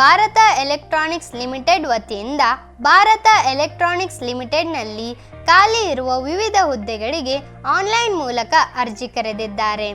Bharat electronics limited ವತಿಯಿಂದ Bharat electronics ಲಿಮಿಟೆಡ್ನಲ್ಲಿ ಖಾಲಿ ಇರುವ ವಿವಿಧ ಹುದ್ದೆಗಳಿಗೆ ಆನ್ಲೈನ್ ಮೂಲಕ ಅರ್ಜಿ ಕರೆದಿದ್ದಾರೆ.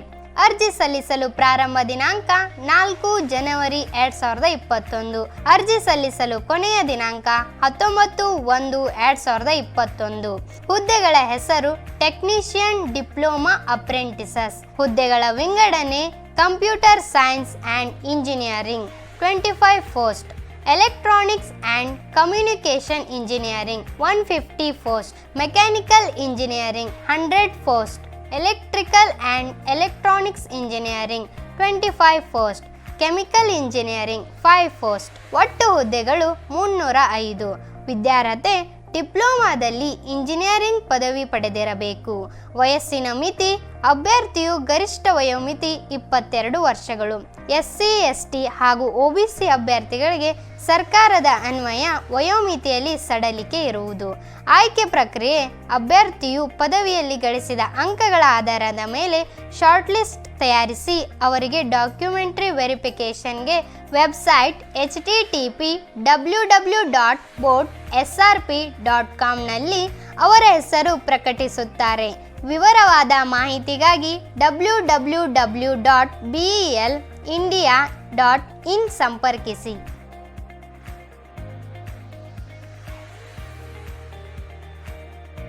ಅರ್ಜಿ ಸಲ್ಲಿಸಲು ಪ್ರಾರಂಭ ದಿನಾಂಕ ನಾಲ್ಕು ಜನವರಿ ಎರಡ್ ಸಾವಿರದ ಇಪ್ಪತ್ತೊಂದು. ಅರ್ಜಿ ಸಲ್ಲಿಸಲು ಕೊನೆಯ ದಿನಾಂಕ ಹತ್ತೊಂಬತ್ತು ಒಂದು ಎರಡ್ ಸಾವಿರದ ಇಪ್ಪತ್ತೊಂದು. ಹುದ್ದೆಗಳ ಹೆಸರು ಟೆಕ್ನಿಷಿಯನ್ ಡಿಪ್ಲೊಮಾ ಅಪ್ರೆಂಟಿಸಸ್. ಹುದ್ದೆಗಳ ವಿಂಗಡಣೆ computer science and engineering. Twenty five posts electronics and communication engineering one fifty posts mechanical engineering hundred posts electrical and electronics engineering twenty five posts chemical engineering five posts ಒಟ್ಟು ಹುದ್ದೆಗಳು ಮುನ್ನೂರ ಐದು. ವಿದ್ಯಾರ್ಹತೆ, ಡಿಪ್ಲೊಮಾದಲ್ಲಿ engineering ಪದವಿ ಪಡೆದಿರಬೇಕು. ವಯಸ್ಸಿನ ಮಿತಿ ಅಭ್ಯರ್ಥಿಯು ಗರಿಷ್ಠ ವಯೋಮಿತಿ ಇಪ್ಪತ್ತೆರಡು ವರ್ಷಗಳು. ಎಸ್ಸಿ, ಎಸ್ಟಿ ಹಾಗೂ ಒಬಿಸಿ ಅಭ್ಯರ್ಥಿಗಳಿಗೆ ಸರ್ಕಾರದ ಅನ್ವಯ ವಯೋಮಿತಿಯಲ್ಲಿ ಸಡಲಿಕೆ ಇರುವುದು. ಆಯ್ಕೆ ಪ್ರಕ್ರಿಯೆ, ಅಭ್ಯರ್ಥಿಯು ಪದವಿಯಲ್ಲಿ ಗಳಿಸಿದ ಅಂಕಗಳ ಆಧಾರದ ಮೇಲೆ ಶಾರ್ಟ್ ಲಿಸ್ಟ್ ತಯಾರಿಸಿ ಅವರಿಗೆ documentary ವೆರಿಫಿಕೇಷನ್ಗೆ website H T T P W W dot boat S R P dot ಕಾಮ್ನಲ್ಲಿ ಅವರ ಹೆಸರು ಪ್ರಕಟಿಸುತ್ತಾರೆ. ವಿವರವಾದ ಮಾಹಿತಿಗಾಗಿ W W W dot B L India dot in ಸಂಪರ್ಕಿಸಿ.